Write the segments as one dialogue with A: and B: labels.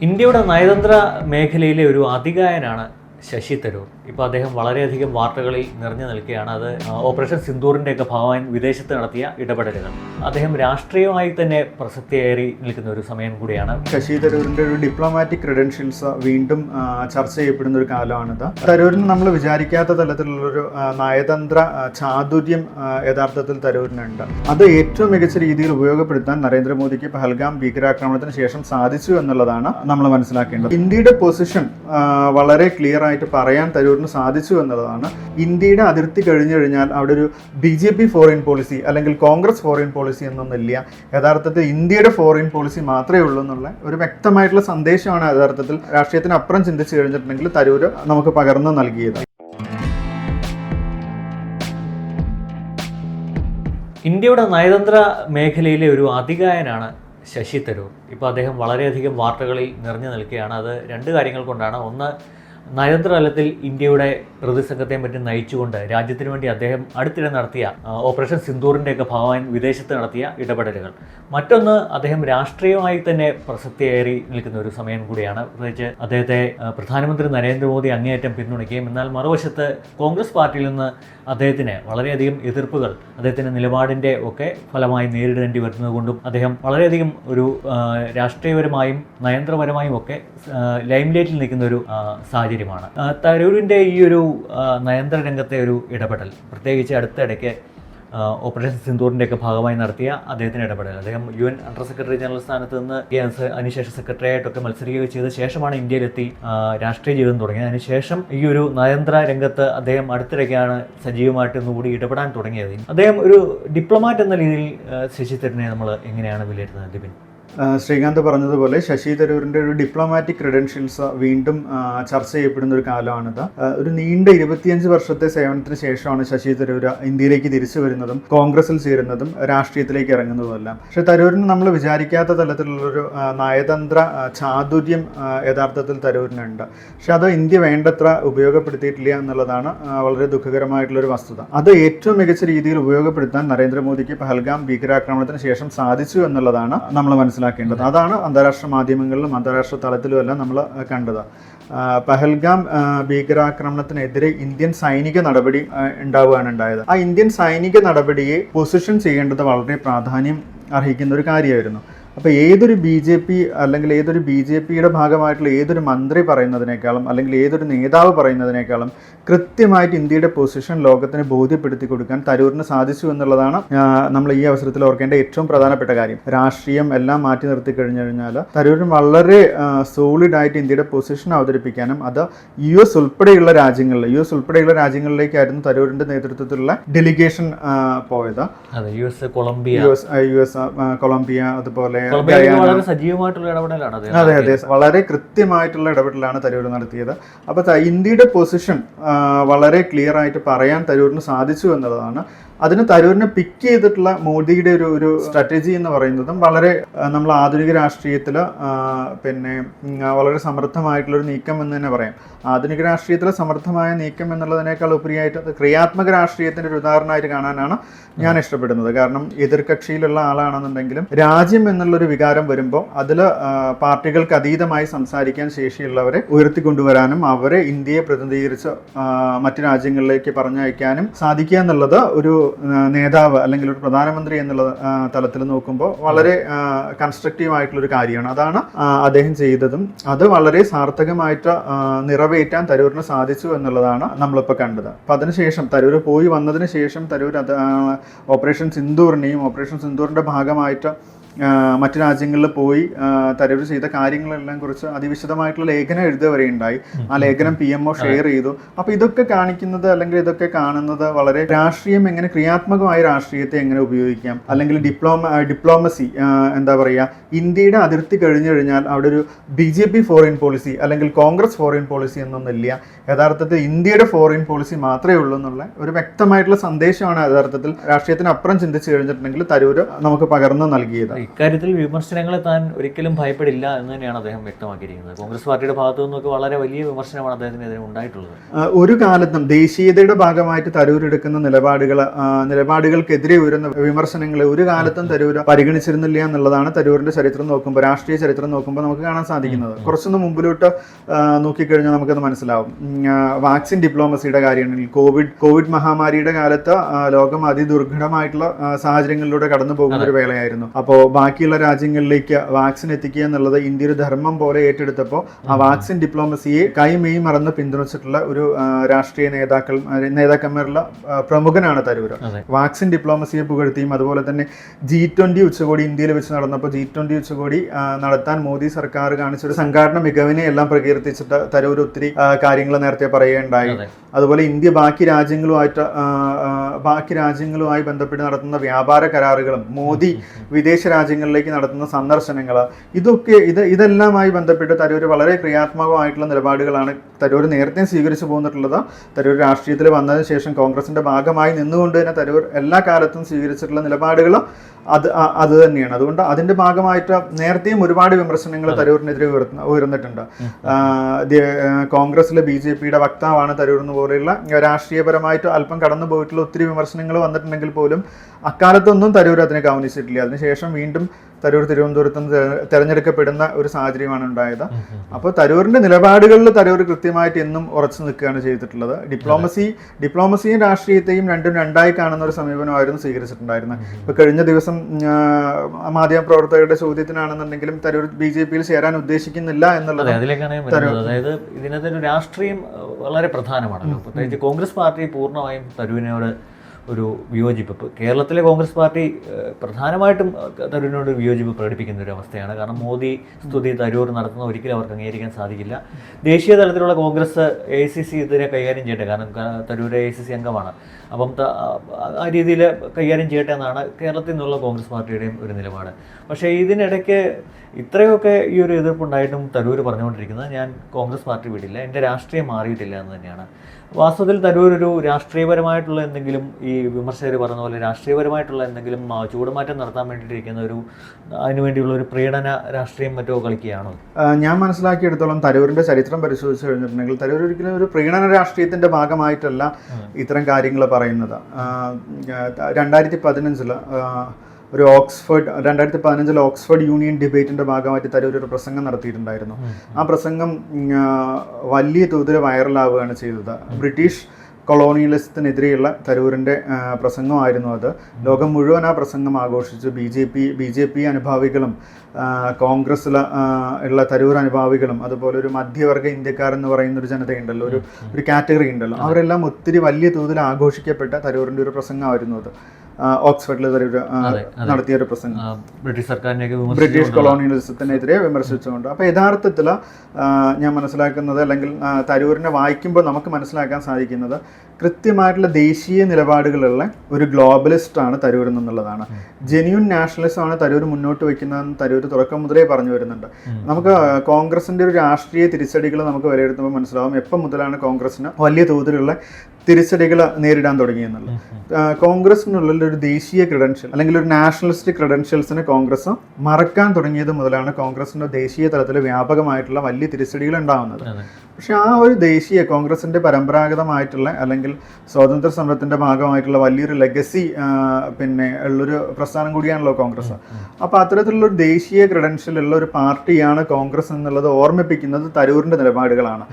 A: ഇന്ത്യയുടെ നയതന്ത്ര മേഖലയിലെ ഒരു അതികായനാണ് ശശി തരൂർ. ഇപ്പോൾ അദ്ദേഹം വളരെയധികം വാർത്തകളിൽ നിറഞ്ഞു നിൽക്കുകയാണ്. അത് ഓപ്പറേഷൻ സിന്ദൂറിന്റെയൊക്കെ ഭാഗമായി വിദേശത്ത് നടത്തിയ ഇടപെടലുകൾ. അദ്ദേഹം രാഷ്ട്രീയമായി തന്നെ പ്രസക്തിയേറി നിൽക്കുന്ന ഒരു സമയം കൂടിയാണ്.
B: ശശി തരൂരിന്റെ ഒരു ഡിപ്ലോമാറ്റിക് ക്രെഡൻഷ്യൽസ് വീണ്ടും ചർച്ച ചെയ്യപ്പെടുന്ന ഒരു കാലമാണിത്. തരൂരിന് നമ്മൾ വിചാരിക്കാത്ത തലത്തിലുള്ളൊരു നയതന്ത്ര ചാതുര്യം യഥാർത്ഥത്തിൽ തരൂരിനുണ്ട്. അത് ഏറ്റവും മികച്ച രീതിയിൽ ഉപയോഗപ്പെടുത്താൻ നരേന്ദ്രമോദിക്ക് പഹൽഗാം ഭീകരാക്രമണത്തിന് ശേഷം സാധിച്ചു എന്നുള്ളതാണ് നമ്മൾ മനസ്സിലാക്കേണ്ടത്. ഇന്ത്യയുടെ പൊസിഷൻ വളരെ ക്ലിയർ ആയിട്ട് പറയാൻ തരൂരിന് സാധിച്ചു എന്നുള്ളതാണ്. ഇന്ത്യയുടെ അതിർത്തി കഴിഞ്ഞു കഴിഞ്ഞാൽ അവിടെ ഒരു B J P foreign policy അല്ലെങ്കിൽ കോൺഗ്രസ് ഫോറിൻ പോളിസി എന്നൊന്നുമില്ല. യഥാർത്ഥത്തിൽ ഇന്ത്യയുടെ ഫോറിൻ പോളിസി മാത്രമേ ഉള്ളൂ എന്നുള്ള ഒരു വ്യക്തമായിട്ടുള്ള സന്ദേശമാണ് യഥാർത്ഥത്തിൽ രാഷ്ട്രീയത്തിന് അപ്പുറം ചിന്തിച്ചു കഴിഞ്ഞിട്ടുണ്ടെങ്കിൽ തരൂര് നമുക്ക് പകർന്നു നൽകിയത്.
A: ഇന്ത്യയുടെ നയതന്ത്ര മേഖലയിലെ ഒരു അതികായനാണ് ശശി തരൂർ. ഇപ്പോൾ അദ്ദേഹം വളരെയധികം വാർത്തകളിൽ നിറഞ്ഞു നിൽക്കുകയാണ്. അത് രണ്ട് കാര്യങ്ങൾ കൊണ്ടാണ്. ഒന്ന് നയതന്ത്ര തലത്തിൽ ഇന്ത്യയുടെ പ്രതിസംഘത്തെയും മറ്റും നയിച്ചുകൊണ്ട് രാജ്യത്തിന് വേണ്ടി അദ്ദേഹം അടുത്തിടെ നടത്തിയ ഓപ്പറേഷൻ സിന്ദൂറിന്റെയൊക്കെ ഭാഗമായി വിദേശത്ത് നടത്തിയ ഇടപെടലുകൾ. മറ്റൊന്ന് അദ്ദേഹം രാഷ്ട്രീയമായി തന്നെ പ്രസക്തിയേറി നിൽക്കുന്ന ഒരു സമയം കൂടിയാണ്. പ്രത്യേകിച്ച് അദ്ദേഹത്തെ പ്രധാനമന്ത്രി നരേന്ദ്രമോദി അങ്ങേയറ്റം പിന്തുണയ്ക്കുകയും എന്നാൽ മറുവശത്ത് കോൺഗ്രസ് പാർട്ടിയിൽ നിന്ന് അദ്ദേഹത്തിന് വളരെയധികം എതിർപ്പുകൾ അദ്ദേഹത്തിന്റെ നിലപാടിന്റെ ഒക്കെ ഫലമായി നേരിടേണ്ടി വരുന്നത് കൊണ്ടും അദ്ദേഹം വളരെയധികം ഒരു രാഷ്ട്രീയപരമായും നയന്ത്രപരമായും ഒക്കെ ലൈംലൈറ്റിൽ നിൽക്കുന്ന ഒരു സാഹചര്യമാണ്. തരൂരിന്റെ ഈ ഒരു നയന്ത്ര രംഗത്തെ ഒരു ഇടപെടൽ. പ്രത്യേകിച്ച് അടുത്തിടയ്ക്ക് ഓപ്പറേഷൻ സിന്ദൂറിന്റെയൊക്കെ ഭാഗമായി നടത്തിയ അദ്ദേഹത്തിന്റെ ഇടപെടൽ. അദ്ദേഹം U N under secretary general സ്ഥാനത്ത് നിന്ന് അതിനുശേഷം സെക്രട്ടറിയായിട്ടൊക്കെ ആയിട്ടൊക്കെ മത്സരിക്കുകയും ചെയ്ത ശേഷമാണ് ഇന്ത്യയിലെത്തി രാഷ്ട്രീയ ജീവിതം തുടങ്ങിയത്. അതിനുശേഷം ഈ ഒരു നയന്ത്ര രംഗത്ത് അദ്ദേഹം അടുത്തിടയ്ക്കാണ് സജീവമായിട്ട് ഒന്നുകൂടി ഇടപെടാൻ തുടങ്ങിയത്. അദ്ദേഹം ഒരു ഡിപ്ലോമാറ്റ് എന്ന രീതിയിൽ ശശിധരനെ നമ്മൾ എങ്ങനെയാണ് വിലയിരുത്തുന്നത് ദിപിൻ?
B: ശ്രീകാന്ത് പറഞ്ഞതുപോലെ ശശി തരൂരിന്റെ ഒരു ഡിപ്ലോമാറ്റിക് ക്രെഡൻഷ്യൽസ് വീണ്ടും ചർച്ച ചെയ്യപ്പെടുന്ന ഒരു കാലമാണിത്. ഒരു നീണ്ട ഇരുപത്തിയഞ്ച് വർഷത്തെ സേവനത്തിന് ശേഷമാണ് ശശി തരൂർ ഇന്ത്യയിലേക്ക് തിരിച്ചു വരുന്നതും കോൺഗ്രസിൽ ചേരുന്നതും രാഷ്ട്രീയത്തിലേക്ക് ഇറങ്ങുന്നതുമെല്ലാം. പക്ഷെ തരൂരിന് നമ്മൾ വിചാരിക്കാത്ത തലത്തിലുള്ളൊരു നയതന്ത്ര ചാതുര്യം യഥാർത്ഥത്തിൽ തരൂരിനുണ്ട്. പക്ഷെ അത് ഇന്ത്യ വേണ്ടത്ര ഉപയോഗപ്പെടുത്തിയിട്ടില്ല എന്നുള്ളതാണ് വളരെ ദുഃഖകരമായിട്ടുള്ളൊരു വസ്തുത. അത് ഏറ്റവും മികച്ച രീതിയിൽ ഉപയോഗപ്പെടുത്താൻ നരേന്ദ്രമോദിക്ക് പഹൽഗാം ഭീകരാക്രമണത്തിന് ശേഷം സാധിച്ചു എന്നുള്ളതാണ് നമ്മൾ മനസ്സിലാക്കേണ്ടത്. അതാണ് അന്താരാഷ്ട്ര മാധ്യമങ്ങളിലും അന്താരാഷ്ട്ര തലത്തിലും എല്ലാം നമ്മൾ കണ്ടത്. പഹൽഗാം ഭീകരാക്രമണത്തിനെതിരെ ഇന്ത്യൻ സൈനിക നടപടി ഉണ്ടാവുകയാണ് ഉണ്ടായത്. ആ ഇന്ത്യൻ സൈനിക നടപടിയെ പൊസിഷൻ ചെയ്യേണ്ടത് വളരെ പ്രാധാന്യം അർഹിക്കുന്ന ഒരു കാര്യമായിരുന്നു. അപ്പോൾ ഏതൊരു ബി ജെ പി അല്ലെങ്കിൽ ഏതൊരു ബി ജെ പിയുടെ ഭാഗമായിട്ടുള്ള ഏതൊരു മന്ത്രി പറയുന്നതിനേക്കാളും അല്ലെങ്കിൽ ഏതൊരു നേതാവ് പറയുന്നതിനേക്കാളും കൃത്യമായിട്ട് ഇന്ത്യയുടെ പൊസിഷൻ ലോകത്തിന് ബോധ്യപ്പെടുത്തി കൊടുക്കാൻ തരൂരിന് സാധിച്ചു എന്നുള്ളതാണ് നമ്മൾ ഈ അവസരത്തിൽ ഓർക്കേണ്ട ഏറ്റവും പ്രധാനപ്പെട്ട കാര്യം രാഷ്ട്രീയം എല്ലാം മാറ്റി നിർത്തി കഴിഞ്ഞു കഴിഞ്ഞാൽ തരൂരിന് വളരെ സോളിഡായിട്ട് ഇന്ത്യയുടെ പൊസിഷൻ അവതരിപ്പിക്കാനും അത് യു എസ് ഉൾപ്പെടെയുള്ള രാജ്യങ്ങളിൽ യു എസ് ഉൾപ്പെടെയുള്ള രാജ്യങ്ങളിലേക്കായിരുന്നു തരൂരിന്റെ നേതൃത്വത്തിലുള്ള ഡെലിഗേഷൻ പോയത്
A: U S Colombia
B: U S Colombia അതുപോലെ.
A: വളരെ സജീവമായിട്ടുള്ള ഇടപെടലാണ്
B: അതെ അതെ. വളരെ കൃത്യമായിട്ടുള്ള ഇടപെടലാണ് തരൂർ നടത്തിയത്. അപ്പോൾ ഇന്ത്യയുടെ പൊസിഷൻ വളരെ ക്ലിയർ ആയിട്ട് പറയാൻ തരൂരിന് സാധിച്ചു എന്നുള്ളതാണ് അതിന് തരൂരിനെ പിക്ക് ചെയ്തിട്ടുള്ള മോദിയുടെ ഒരു ഒരു സ്ട്രാറ്റജി എന്ന് പറയുന്നതും വളരെ നമ്മൾ ആധുനിക രാഷ്ട്രീയത്തിൽ പിന്നെ വളരെ സമർത്ഥമായിട്ടുള്ള ഒരു നീക്കം എന്ന് തന്നെ പറയാം. ആധുനിക രാഷ്ട്രീയത്തിലെ സമർത്ഥമായ നീക്കം എന്നുള്ളതിനേക്കാൾ ഉപരിയായിട്ട് അത് ക്രിയാത്മക രാഷ്ട്രീയത്തിന്റെ ഒരു ഉദാഹരണമായിട്ട് കാണാനാണ് ഞാൻ ഇഷ്ടപ്പെടുന്നത്. കാരണം എതിർകക്ഷിയിലുള്ള ആളാണെന്നുണ്ടെങ്കിലും രാജ്യം എന്നുള്ളൊരു വികാരം വരുമ്പോൾ അതിൽ പാർട്ടികൾക്ക് അതീതമായി സംസാരിക്കാൻ ശേഷിയുള്ളവരെ ഉയർത്തിക്കൊണ്ടുവരാനും അവരെ ഇന്ത്യയെ പ്രതിനിധീകരിച്ച് മറ്റു രാജ്യങ്ങളിലേക്ക് പറഞ്ഞയക്കാനും സാധിക്കുക എന്നുള്ളത് ഒരു നേതാവ് അല്ലെങ്കിൽ ഒരു പ്രധാനമന്ത്രി എന്നുള്ള തലത്തിൽ നോക്കുമ്പോൾ വളരെ കൺസ്ട്രക്റ്റീവ് ആയിട്ടുള്ള ഒരു കാര്യമാണ്. അതാണ് അദ്ദേഹം ചെയ്തതും. അത് വളരെ സാർത്ഥകമായിട്ട് നിറവേറ്റാൻ തരൂരിന് സാധിച്ചു എന്നുള്ളതാണ് നമ്മളിപ്പോൾ കണ്ടത്. അപ്പം അതിനുശേഷം തരൂർ പോയി വന്നതിന് ശേഷം തരൂർ അത് ഓപ്പറേഷൻ സിന്ദൂറിനെയും ഓപ്പറേഷൻ സിന്ദൂറിന്റെ ഭാഗമായിട്ട് മറ്റു രാജ്യങ്ങളിൽ പോയി തരവ് ചെയ്ത കാര്യങ്ങളെല്ലാം കുറിച്ച് അതിവിശദമായിട്ടുള്ള ലേഖനം എഴുതുക വരെ ഉണ്ടായി. ആ ലേഖനം പി എം ഒ ഷെയർ ചെയ്തു. അപ്പോൾ ഇതൊക്കെ കാണിക്കുന്നത് അല്ലെങ്കിൽ ഇതൊക്കെ കാണുന്നത് വളരെ രാഷ്ട്രീയം എങ്ങനെ ക്രിയാത്മകമായ രാഷ്ട്രീയത്തെ എങ്ങനെ ഉപയോഗിക്കാം? അല്ലെങ്കിൽ ഡിപ്ലോമ ഡിപ്ലോമസി എന്താ പറയുക ഇന്ത്യയുടെ അതിർത്തി കഴിഞ്ഞു കഴിഞ്ഞാൽ അവിടെ ഒരു B J P foreign policy അല്ലെങ്കിൽ കോൺഗ്രസ് ഫോറിൻ പോളിസി എന്നൊന്നുമില്ല. യഥാർത്ഥത്തിൽ ഇന്ത്യയുടെ ഫോറിൻ പോളിസി മാത്രമേ ഉള്ളൂ എന്നുള്ള ഒരു വ്യക്തമായിട്ടുള്ള സന്ദേശമാണ് യഥാർത്ഥത്തിൽ രാഷ്ട്രീയത്തിന് അപ്പുറം ചിന്തിച്ചു കഴിഞ്ഞിട്ടുണ്ടെങ്കിൽ തരൂര് നമുക്ക് പകർന്നു നൽകിയത്.
A: ഇക്കാര്യത്തിൽ വിമർശനങ്ങളെ താൻ ഒരിക്കലും ഭയപ്പെടില്ല എന്ന് തന്നെയാണ് അദ്ദേഹം വ്യക്തമാക്കിയിരിക്കുന്നത്. കോൺഗ്രസ് പാർട്ടിയുടെ ഭാഗത്തു നിന്നൊക്കെ വളരെ വലിയ വിമർശനമാണ് അദ്ദേഹത്തിനെതിരെ ഉണ്ടായിട്ടുള്ളത്.
B: ഒരു കാലത്തും ദേശീയതയുടെ ഭാഗമായിട്ട് തരൂർ എടുക്കുന്ന നിലപാടുകൾ നിലപാടുകൾക്കെതിരെ ഉയരുന്ന വിമർശനങ്ങളെ ഒരു കാലത്തും തരൂർ പരിഗണിച്ചിരുന്നില്ല എന്നുള്ളതാണ് തരൂരിന്റെ ചരിത്രം നോക്കുമ്പോൾ രാഷ്ട്രീയ ചരിത്രം നോക്കുമ്പോൾ നമുക്ക് കാണാൻ സാധിക്കുന്നത്. കുറച്ചൊന്ന് മുമ്പിലോട്ട് നോക്കിക്കഴിഞ്ഞാൽ നമുക്കത് മനസ്സിലാവും. വാക്സിൻ ഡിപ്ലോമസിയുടെ കാര്യമാണെങ്കിൽ കോവിഡ് കോവിഡ് മഹാമാരിയുടെ കാലത്ത് ലോകം അതിദുർഘടമായിട്ടുള്ള സാഹചര്യങ്ങളിലൂടെ കടന്നു പോകുന്ന ഒരു വേളയായിരുന്നു. അപ്പോൾ ബാക്കിയുള്ള രാജ്യങ്ങളിലേക്ക് വാക്സിൻ എത്തിക്കുക എന്നുള്ളത് ഇന്ത്യ ഒരു ധർമ്മം പോലെ ഏറ്റെടുത്തപ്പോൾ ആ വാക്സിൻ ഡിപ്ലോമസിയെ കൈമെയ് മറന്ന് പിന്തുണച്ചിട്ടുള്ള ഒരു രാഷ്ട്രീയ നേതാക്കൾ നേതാക്കന്മാരുള്ള പ്രമുഖനാണ് തരൂർ വാക്സിൻ ഡിപ്ലോമസിയെ പുകഴ്ത്തിയും അതുപോലെ തന്നെ ജി ട്വന്റി ഉച്ചകോടി ഇന്ത്യയിൽ വെച്ച് നടന്നപ്പോൾ ജി ട്വന്റി ഉച്ചകോടി നടത്താൻ മോദി സർക്കാർ കാണിച്ച ഒരു സംഘാടന മികവിനെ എല്ലാം പ്രകീർത്തിച്ചിട്ട് തരൂർ ഒത്തിരി കാര്യങ്ങൾ നേരത്തെ പറയുകയുണ്ടായി. അതുപോലെ ഇന്ത്യ ബാക്കി രാജ്യങ്ങളുമായിട്ട് ബാക്കി രാജ്യങ്ങളുമായി ബന്ധപ്പെട്ട് നടത്തുന്ന വ്യാപാര കരാറുകളും മോദി വിദേശ രാജ്യങ്ങളിലേക്ക് നടത്തുന്ന സന്ദർശനങ്ങൾ ഇതൊക്കെ ഇത് ഇതെല്ലാമായി ബന്ധപ്പെട്ട് തരൂർ വളരെ ക്രിയാത്മകമായിട്ടുള്ള നിലപാടുകളാണ് തരൂർ നേരത്തെ സ്വീകരിച്ചു പോന്നിട്ടുള്ളത്. തരൂർ രാഷ്ട്രീയത്തിൽ വന്നതിന് ശേഷം കോൺഗ്രസിന്റെ ഭാഗമായി നിന്നുകൊണ്ട് തന്നെ തരൂർ എല്ലാ കാലത്തും സ്വീകരിച്ചിട്ടുള്ള നിലപാടുകൾ അത് അത് തന്നെയാണ്. അതുകൊണ്ട് അതിന്റെ ഭാഗമായിട്ട് നേരത്തെയും ഒരുപാട് വിമർശനങ്ങൾ തരൂരിനെതിരെ ഉയർന്ന ഉയർന്നിട്ടുണ്ട്. കോൺഗ്രസിലെ ബി ജെ പിയുടെ വക്താവാണ് തരൂർ എന്ന് പോലെയുള്ള രാഷ്ട്രീയപരമായിട്ട് അല്പം കടന്നു പോയിട്ടുള്ള ഒത്തിരി വിമർശനങ്ങൾ വന്നിട്ടുണ്ടെങ്കിൽ പോലും അക്കാലത്തൊന്നും തരൂർ അതിനെ ഗൗനിച്ചിട്ടില്ല. അതിനുശേഷം വീണ്ടും തരൂർ തിരുവനന്തപുരത്ത് തെരഞ്ഞെടുക്കപ്പെടുന്ന ഒരു സാഹചര്യമാണ് ഉണ്ടായത്. അപ്പോൾ തരൂരിന്റെ നിലപാടുകളിൽ തരൂർ കൃത്യമായിട്ട് എന്നും ഉറച്ചു നിൽക്കുകയാണ് ചെയ്തിട്ടുള്ളത്. ഡിപ്ലോമസി ഡിപ്ലോമസിയും രാഷ്ട്രീയത്തെയും രണ്ടും രണ്ടായി കാണുന്ന ഒരു സമീപനമായിരുന്നു സ്വീകരിച്ചിട്ടുണ്ടായിരുന്നത്. ഇപ്പൊ കഴിഞ്ഞ ദിവസം മാധ്യമപ്രവർത്തകരുടെ ചോദ്യത്തിനാണെന്നുണ്ടെങ്കിലും തരൂർ ബി ജെ പിയിൽ ചേരാൻ ഉദ്ദേശിക്കുന്നില്ല എന്നുള്ളത്
A: അതായത് ഇതിനകത്തൊരു രാഷ്ട്രീയം വളരെ പ്രധാനമാണല്ലോ. പ്രത്യേകിച്ച് കോൺഗ്രസ് പാർട്ടി പൂർണമായും തരൂരിനോട് ഒരു വിയോജിപ്പ്. കേരളത്തിലെ കോൺഗ്രസ് പാർട്ടി പ്രധാനമായിട്ടും തരൂരിനോട് വിയോജിപ്പ് പ്രകടിപ്പിക്കുന്ന ഒരു അവസ്ഥയാണ്. കാരണം മോദി സ്തുതി തരൂർ നടത്തുന്ന ഒരിക്കലും അവർക്ക് അംഗീകരിക്കാൻ സാധിക്കില്ല. ദേശീയ തലത്തിലുള്ള കോൺഗ്രസ് എ സി സി ഇതിനെ കൈകാര്യം ചെയ്യട്ടെ. കാരണം തരൂർ എ സി സി അംഗമാണ്. അപ്പം ആ രീതിയിൽ കൈകാര്യം ചെയ്യട്ടെ എന്നാണ് കേരളത്തിൽ നിന്നുള്ള കോൺഗ്രസ് പാർട്ടിയുടെയും ഒരു നിലപാട്. പക്ഷേ ഇതിനിടയ്ക്ക് ഇത്രയൊക്കെ ഈ ഒരു എതിർപ്പുണ്ടായിട്ടും തരൂർ പറഞ്ഞുകൊണ്ടിരിക്കുന്നത് ഞാൻ കോൺഗ്രസ് പാർട്ടി വിടില്ല. എന്റെ രാഷ്ട്രീയം മാറിയിട്ടില്ല എന്ന് തന്നെയാണ്. വാസ്തവത്തിൽ തരൂർ ഒരു രാഷ്ട്രീയപരമായിട്ടുള്ള എന്തെങ്കിലും ഈ വിമർശകർ പറഞ്ഞ പോലെ രാഷ്ട്രീയപരമായിട്ടുള്ള എന്തെങ്കിലും ചൂടുമാറ്റം നടത്താൻ വേണ്ടിയിട്ടിരിക്കുന്ന ഒരു അതിനുവേണ്ടിയുള്ള ഒരു പ്രീണന രാഷ്ട്രീയം മറ്റോ കളിക്കുകയാണോ?
B: ഞാൻ മനസ്സിലാക്കിയെടുത്തോളം തരൂരിന്റെ ചരിത്രം പരിശോധിച്ച് കഴിഞ്ഞിട്ടുണ്ടെങ്കിൽ തരൂർ ഒരിക്കലും ഒരു പ്രീണന രാഷ്ട്രീയത്തിന്റെ ഭാഗമായിട്ടല്ല ഇത്തരം കാര്യങ്ങൾ പറയുന്നത്. രണ്ടായിരത്തി പതിനഞ്ചിൽ ഒരു ഓക്സ്ഫോർഡ് രണ്ടായിരത്തി പതിനഞ്ചിൽ ഓക്സ്ഫോർഡ് യൂണിയൻ ഡിബേറ്റിന്റെ ഭാഗമായിട്ട് തരൂർ ഒരു പ്രസംഗം നടത്തിയിട്ടുണ്ടായിരുന്നു. ആ പ്രസംഗം വലിയ തോതിൽ വൈറലാവുകയാണ് ചെയ്തത്. ബ്രിട്ടീഷ് കൊളോണിയലിസത്തിനെതിരെയുള്ള തരൂരിന്റെ പ്രസംഗമായിരുന്നു അത്. ലോകം മുഴുവൻ ആ പ്രസംഗം ആഘോഷിച്ചു B J P B J P അനുഭാവികളും കോൺഗ്രസ്സിൽ ഉള്ള തരൂർ അനുഭാവികളും അതുപോലെ ഒരു മധ്യവർഗ ഇന്ത്യക്കാരെന്ന് പറയുന്ന ഒരു ജനതയുണ്ടല്ലോ ഒരു ഒരു കാറ്റഗറി ഉണ്ടല്ലോ അവരെല്ലാം ഒത്തിരി വലിയ തോതിൽ ആഘോഷിക്കപ്പെട്ട തരൂരിന്റെ ഒരു പ്രസംഗമായിരുന്നു അത്. ഓക്സ്ഫോർഡിൽ. നടത്തിയ ഒരു പ്രസംഗം.
A: ബ്രിട്ടീഷ് സർക്കാരിനെ
B: ബ്രിട്ടീഷ് കൊളോണിയലിസത്തിനെതിരെ വിമർശിച്ചുകൊണ്ട്. അപ്പോൾ യഥാർത്ഥത്തിൽ ഞാൻ മനസ്സിലാക്കുന്നത് അല്ലെങ്കിൽ തരൂരിനെ വായിക്കുമ്പോൾ നമുക്ക് മനസ്സിലാക്കാൻ സാധിക്കുന്നത് കൃത്യമായിട്ടുള്ള ദേശീയ നിലപാടുകളുള്ള ഒരു ഗ്ലോബലിസ്റ്റ് ആണ് തരൂർ എന്നുള്ളതാണ് ജെന്യൂൻ നാഷണലിസം ആണ് തരൂർ മുന്നോട്ട് വയ്ക്കുന്നതെന്ന് തരൂർ തുടക്കം മുതലേ പറഞ്ഞു വരുന്നുണ്ട്. നമുക്ക് കോൺഗ്രസിന്റെ ഒരു രാഷ്ട്രീയ തിരിച്ചടികൾ നമുക്ക് വിലയിരുത്തുമ്പോൾ മനസ്സിലാവും എപ്പം മുതലാണ് കോൺഗ്രസിന് വലിയ തോതിലുള്ള തിരിച്ചടികൾ നേരിടാൻ തുടങ്ങിയെന്നുള്ളത് എന്നുള്ളത്. കോൺഗ്രസിനുള്ളിൽ ഒരു ദേശീയ ക്രെഡൻഷ്യൽ അല്ലെങ്കിൽ ഒരു നാഷണലിസ്റ്റ് ക്രെഡൻഷ്യൽസിന് കോൺഗ്രസ് മറക്കാൻ തുടങ്ങിയത് മുതലാണ് കോൺഗ്രസിന്റെ ദേശീയ തലത്തിൽ വ്യാപകമായിട്ടുള്ള വലിയ തിരിച്ചടികൾ ഉണ്ടാകുന്നത്. പക്ഷെ ആ ഒരു ദേശീയ കോൺഗ്രസിന്റെ പരമ്പരാഗതമായിട്ടുള്ള അല്ലെങ്കിൽ സ്വാതന്ത്ര്യ സമരത്തിന്റെ ഭാഗമായിട്ടുള്ള വലിയൊരു ലെഗസി പിന്നെ ഉള്ളൊരു പ്രസ്ഥാനം കൂടിയാണല്ലോ കോൺഗ്രസ്. അപ്പോൾ അത്തരത്തിലുള്ള ഒരു ദേശീയ ക്രെഡൻഷ്യൽ ഉള്ള ഒരു പാർട്ടിയാണ് കോൺഗ്രസ് എന്നുള്ളത് ഓർമ്മിപ്പിക്കുന്നത് തരൂരിന്റെ നിലപാടുകളാണ്.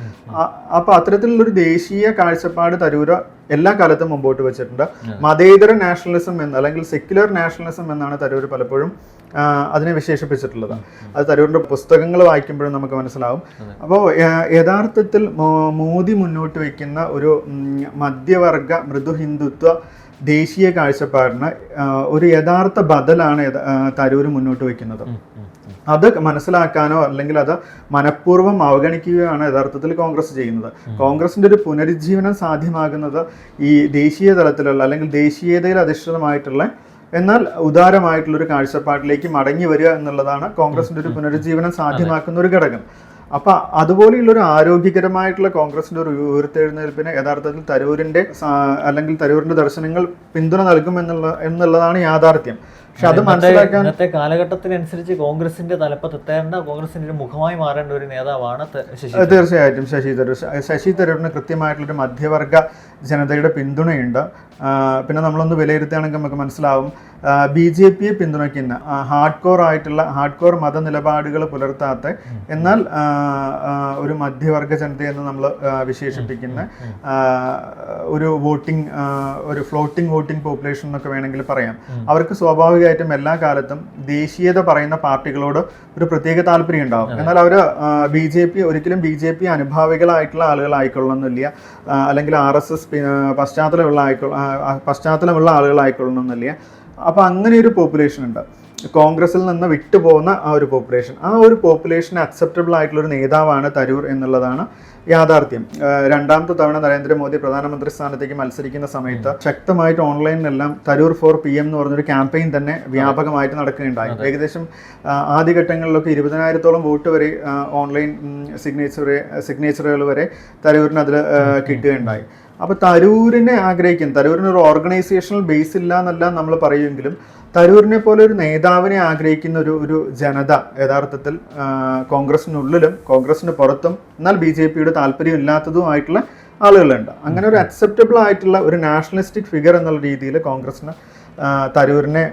B: അപ്പോൾ അപ്പൊ അത്തരത്തിലുള്ള ഒരു ദേശീയ കാഴ്ചപ്പാട് തരൂര് എല്ലാ കാലത്തും മുമ്പോട്ട് വെച്ചിട്ടുണ്ട്. മതേതര നാഷണലിസം എന്ന് അല്ലെങ്കിൽ സെക്യുലർ നാഷണലിസം എന്നാണ് തരൂർ പലപ്പോഴും അതിനെ വിശേഷിപ്പിച്ചിട്ടുള്ളത്. അത് തരൂരിന്റെ പുസ്തകങ്ങൾ വായിക്കുമ്പോഴും നമുക്ക് മനസ്സിലാവും. അപ്പോൾ യഥാർത്ഥത്തിൽ മോദി മുന്നോട്ട് വയ്ക്കുന്ന ഒരു മധ്യവർഗ മൃദു ഹിന്ദുത്വ ദേശീയ കാഴ്ചപ്പാടിന് ഒരു യഥാർത്ഥ ബദലാണ് തരൂർ മുന്നോട്ട് വയ്ക്കുന്നത്. അത് മനസ്സിലാക്കാനോ അല്ലെങ്കിൽ അത് മനഃപൂർവം അവഗണിക്കുകയാണ് യഥാർത്ഥത്തിൽ കോൺഗ്രസ് ചെയ്യുന്നത്. കോൺഗ്രസിന്റെ ഒരു പുനരുജ്ജീവനം സാധ്യമാകുന്നത് ഈ ദേശീയ തലത്തിലുള്ള അല്ലെങ്കിൽ ദേശീയതയിൽ അധിഷ്ഠിതമായിട്ടുള്ള എന്നാൽ ഉദാരമായിട്ടുള്ള ഒരു കാഴ്ചപ്പാടിലേക്ക് മടങ്ങി വരിക എന്നുള്ളതാണ് കോൺഗ്രസിന്റെ ഒരു പുനരുജ്ജീവനം സാധ്യമാക്കുന്ന ഒരു ഘടകം. അപ്പൊ അതുപോലെയുള്ള ഒരു ആരോഗ്യകരമായിട്ടുള്ള കോൺഗ്രസിന്റെ ഒരു ഉയർത്തെഴുന്നേൽപ്പിന് യഥാർത്ഥത്തിൽ തരൂരിന്റെ അല്ലെങ്കിൽ തരൂരിന്റെ ദർശനങ്ങൾ പിന്തുണ നൽകും എന്നുള്ള എന്നുള്ളതാണ് യാഥാർത്ഥ്യം. പക്ഷെ അത് മനസ്സിലാക്കാൻ
A: ഇന്നത്തെ കാലഘട്ടത്തിനനുസരിച്ച് കോൺഗ്രസിന്റെ തലപ്പത്ത് എത്തേണ്ട കോൺഗ്രസിന്റെ ഒരു മുഖമായി മാറേണ്ട ഒരു നേതാവാണ്
B: തീർച്ചയായിട്ടും ശശി തരൂർ. ശശി തരൂരിന് കൃത്യമായിട്ടുള്ളൊരു മധ്യവർഗ ജനതയുടെ പിന്തുണയുണ്ട്. പിന്നെ നമ്മളൊന്ന് വിലയിരുത്തുകയാണെങ്കിൽ നമുക്ക് മനസ്സിലാവും. ബി ജെ പിയെ പിന്തുണയ്ക്കുന്ന ഹാർഡ് കോർ ആയിട്ടുള്ള ഹാർഡ് കോർ മത നിലപാടുകൾ പുലർത്താത്ത എന്നാൽ ഒരു മധ്യവർഗ ജനതയെന്ന് നമ്മൾ വിശേഷിപ്പിക്കുന്ന ഒരു വോട്ടിംഗ് ഒരു ഫ്ലോട്ടിംഗ് വോട്ടിംഗ് പോപ്പുലേഷൻ എന്നൊക്കെ വേണമെങ്കിൽ പറയാം. അവർക്ക് സ്വാഭാവികമായിട്ടും എല്ലാ കാലത്തും ദേശീയത പറയുന്ന പാർട്ടികളോട് ഒരു പ്രത്യേക താല്പര്യം ഉണ്ടാവും. എന്നാൽ അവർ ബി ജെ പി ഒരിക്കലും ബി ജെ പി അനുഭാവികളായിട്ടുള്ള ആളുകളായിക്കൊള്ളണമെന്നില്ല. അല്ലെങ്കിൽ ആർ എസ് എസ് പശ്ചാത്തലമുള്ള ആയിക്കൊ ആ, ആ, പശ്ചാത്തലമുള്ള ആളുകളായിക്കൊള്ളണമെന്നില്ല. അപ്പോൾ അങ്ങനെ ഒരു പോപ്പുലേഷൻ ഉണ്ട് കോൺഗ്രസിൽ നിന്ന് വിട്ടുപോകുന്ന ആ ഒരു പോപ്പുലേഷൻ. ആ ഒരു പോപ്പുലേഷന് അക്സെപ്റ്റബിൾ ആയിട്ടുള്ള ഒരു നേതാവാണ് തരൂർ എന്നുള്ളതാണ് യാഥാർത്ഥ്യം. രണ്ടാമത്തെ തവണ നരേന്ദ്രമോദി പ്രധാനമന്ത്രി സ്ഥാനത്തേക്ക് മത്സരിക്കുന്ന സമയത്ത് ശക്തമായിട്ട് ഓൺലൈനിലെല്ലാം തരൂർ ഫോർ പി എം എന്ന് പറഞ്ഞൊരു ക്യാമ്പയിൻ തന്നെ വ്യാപകമായിട്ട് നടക്കുകയുണ്ടായി. ഏകദേശം ആദ്യഘട്ടങ്ങളിലൊക്കെ ഇരുപതിനായിരത്തോളം വോട്ട് വരെ ഓൺലൈൻ സിഗ്നേച്ചർ സിഗ്നേച്ചറുകൾ വരെ തരൂരിന് അതിൽ കിട്ടുകയുണ്ടായി. അപ്പോൾ തരൂരിനെ ആഗ്രഹിക്കും തരൂരിന് ഒരു ഓർഗനൈസേഷണൽ ബേസ് ഇല്ല എന്നല്ല നമ്മൾ പറയുമെങ്കിലും തരൂരിനെ പോലെ ഒരു നേതാവിനെ ആഗ്രഹിക്കുന്ന ഒരു ഒരു ജനത യഥാർത്ഥത്തിൽ കോൺഗ്രസ്സിനുള്ളിലും കോൺഗ്രസിനുള്ളിലും കോൺഗ്രസിന് പുറത്തും എന്നാൽ ബി ജെ പിയുടെ താല്പര്യം ഇല്ലാത്തതുമായിട്ടുള്ള ആളുകളുണ്ട്. അങ്ങനെ ഒരു അക്സെപ്റ്റബിൾ ആയിട്ടുള്ള ഒരു നാഷണലിസ്റ്റിക് ഫിഗർ എന്നുള്ള രീതിയിൽ കോൺഗ്രസിന് തരൂരിനെ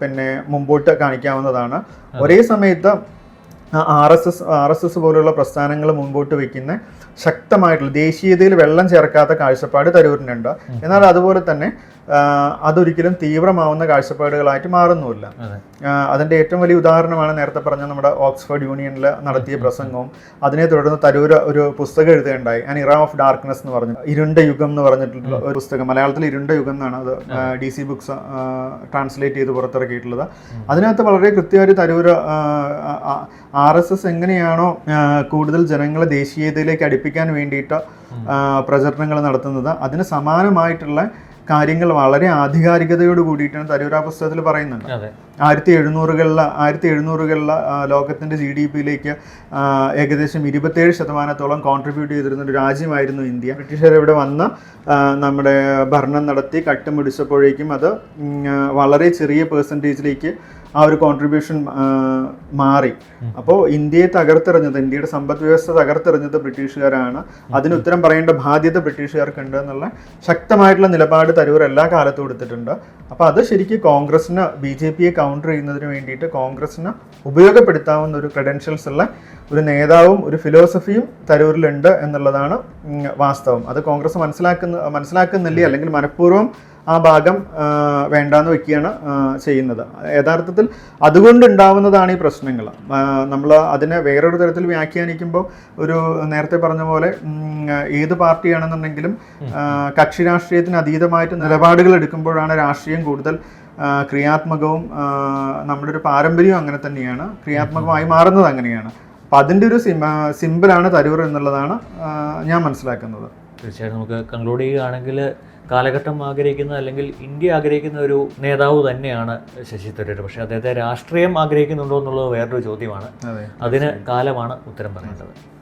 B: പിന്നെ മുമ്പോട്ട് കാണിക്കാവുന്നതാണ്. ഒരേ സമയത്ത് R S S R S S പോലുള്ള പ്രസ്ഥാനങ്ങൾ മുൻപോട്ട് വയ്ക്കുന്ന ശക്തമായിട്ടുള്ള ദേശീയതയിൽ വെള്ളം ചേർക്കാത്ത കാഴ്ചപ്പാട് തരൂരിനുണ്ട്. എന്നാൽ അതുപോലെ തന്നെ അതൊരിക്കലും തീവ്രമാവുന്ന കാഴ്ചപ്പാടുകളായിട്ട് മാറുന്നുമില്ല. അതിന്റെ ഏറ്റവും വലിയ ഉദാഹരണമാണ് നേരത്തെ പറഞ്ഞ നമ്മുടെ ഓക്സ്ഫോർഡ് യൂണിയനിൽ നടത്തിയ പ്രസംഗവും. അതിനെ തുടർന്ന് തരൂർ ഒരു പുസ്തകം എഴുതുകയുണ്ടായി. ആൻ ഇറ ഓഫ് ഡാർക്ക്നെസ് എന്ന് പറഞ്ഞു. ഇരുണ്ട യുഗം എന്ന് പറഞ്ഞിട്ടുള്ള ഒരു പുസ്തകം. മലയാളത്തിൽ ഇരുണ്ട യുഗം എന്നാണ് അത് ഡി സി ബുക്സ് ട്രാൻസ്ലേറ്റ് ചെയ്ത് പുറത്തിറക്കിയിട്ടുള്ളത്. അതിനകത്ത് വളരെ കൃത്യമായിട്ട് തരൂർ ആർ എസ് എസ് എങ്ങനെയാണോ കൂടുതൽ ജനങ്ങളെ ദേശീയതയിലേക്ക് അടുപ്പിക്കാൻ വേണ്ടിയിട്ട് പ്രചരണങ്ങൾ നടത്തുന്നത്. അതിന് സമാനമായിട്ടുള്ള കാര്യങ്ങൾ വളരെ ആധികാരികതയോട് കൂടിയിട്ടാണ് തരൂർ ആ പുസ്തകത്തിൽ പറയുന്നുണ്ട് ആയിരത്തി എഴുന്നൂറുകളിൽ ആയിരത്തി എഴുന്നൂറുകളിലെ ലോകത്തിന്റെ ജി ഡി പിയിലേക്ക് ഏകദേശം ഇരുപത്തേഴ് ശതമാനത്തോളം കോൺട്രിബ്യൂട്ട് ചെയ്തിരുന്ന ഒരു രാജ്യമായിരുന്നു ഇന്ത്യ. ബ്രിട്ടീഷുകാർ ഇവിടെ വന്ന് നമ്മുടെ ഭരണം നടത്തി കട്ടുമുടിച്ചപ്പോഴേക്കും അത് വളരെ ചെറിയ പേഴ്സന്റേജിലേക്ക് ആ ഒരു കോൺട്രിബ്യൂഷൻ മാറി. അപ്പോൾ ഇന്ത്യയെ തകർത്തെറിഞ്ഞത് ഇന്ത്യയുടെ സമ്പദ് വ്യവസ്ഥ തകർത്തെറിഞ്ഞത് ബ്രിട്ടീഷുകാരാണ്. അതിന് ഉത്തരം പറയേണ്ട ബാധ്യത ബ്രിട്ടീഷുകാർക്കുണ്ട് എന്നുള്ള ശക്തമായിട്ടുള്ള നിലപാട് തരൂർ എല്ലാ കാലത്തും എടുത്തിട്ടുണ്ട്. അപ്പോൾ അത് ശരിക്കും കോൺഗ്രസിന് ബി ജെ പിയെ കൗണ്ടർ ചെയ്യുന്നതിന് വേണ്ടിയിട്ട് കോൺഗ്രസിന് ഉപയോഗപ്പെടുത്താവുന്ന ഒരു ക്രെഡൻഷ്യൽസ് ഉള്ള ഒരു നേതാവും ഒരു ഫിലോസഫിയും തരൂരിലുണ്ട് എന്നുള്ളതാണ് വാസ്തവം. അത് കോൺഗ്രസ് മനസ്സിലാക്കുന്ന മനസ്സിലാക്കുന്നില്ലേ? അല്ലെങ്കിൽ മനഃപൂർവം ആ ഭാഗം വേണ്ടാന്ന് വെക്കുകയാണ് ചെയ്യുന്നത്. യഥാർത്ഥത്തിൽ അതുകൊണ്ടുണ്ടാവുന്നതാണ് ഈ പ്രശ്നങ്ങൾ. നമ്മൾ അതിനെ വേറൊരു തരത്തിൽ വ്യാഖ്യാനിക്കുമ്പോൾ ഒരു നേരത്തെ പറഞ്ഞ പോലെ ഏത് പാർട്ടിയാണെന്നുണ്ടെങ്കിലും കക്ഷി രാഷ്ട്രീയത്തിന് അതീതമായിട്ട് നിലപാടുകൾ എടുക്കുമ്പോഴാണ് രാഷ്ട്രീയം കൂടുതൽ ക്രിയാത്മകവും നമ്മുടെ ഒരു പാരമ്പര്യവും അങ്ങനെ തന്നെയാണ് ക്രിയാത്മകമായി മാറുന്നത് അങ്ങനെയാണ്. അപ്പം അതിന്റെ ഒരു സിം സിമ്പിളാണ് തരൂർ എന്നുള്ളതാണ് ഞാൻ മനസ്സിലാക്കുന്നത്.
A: തീർച്ചയായിട്ടും നമുക്ക് കൺക്ലൂഡ് ചെയ്യുകയാണെങ്കിൽ കാലഘട്ടം ആഗ്രഹിക്കുന്ന അല്ലെങ്കിൽ ഇന്ത്യ ആഗ്രഹിക്കുന്ന ഒരു നേതാവ് തന്നെയാണ് ശശി തരൂർ. പക്ഷേ അദ്ദേഹത്തെ രാഷ്ട്രീയം ആഗ്രഹിക്കുന്നുണ്ടോ എന്നുള്ളത് വേറൊരു ചോദ്യമാണ്.
B: അതെ
A: അതിന് കാലമാണ് ഉത്തരം പറയേണ്ടത്.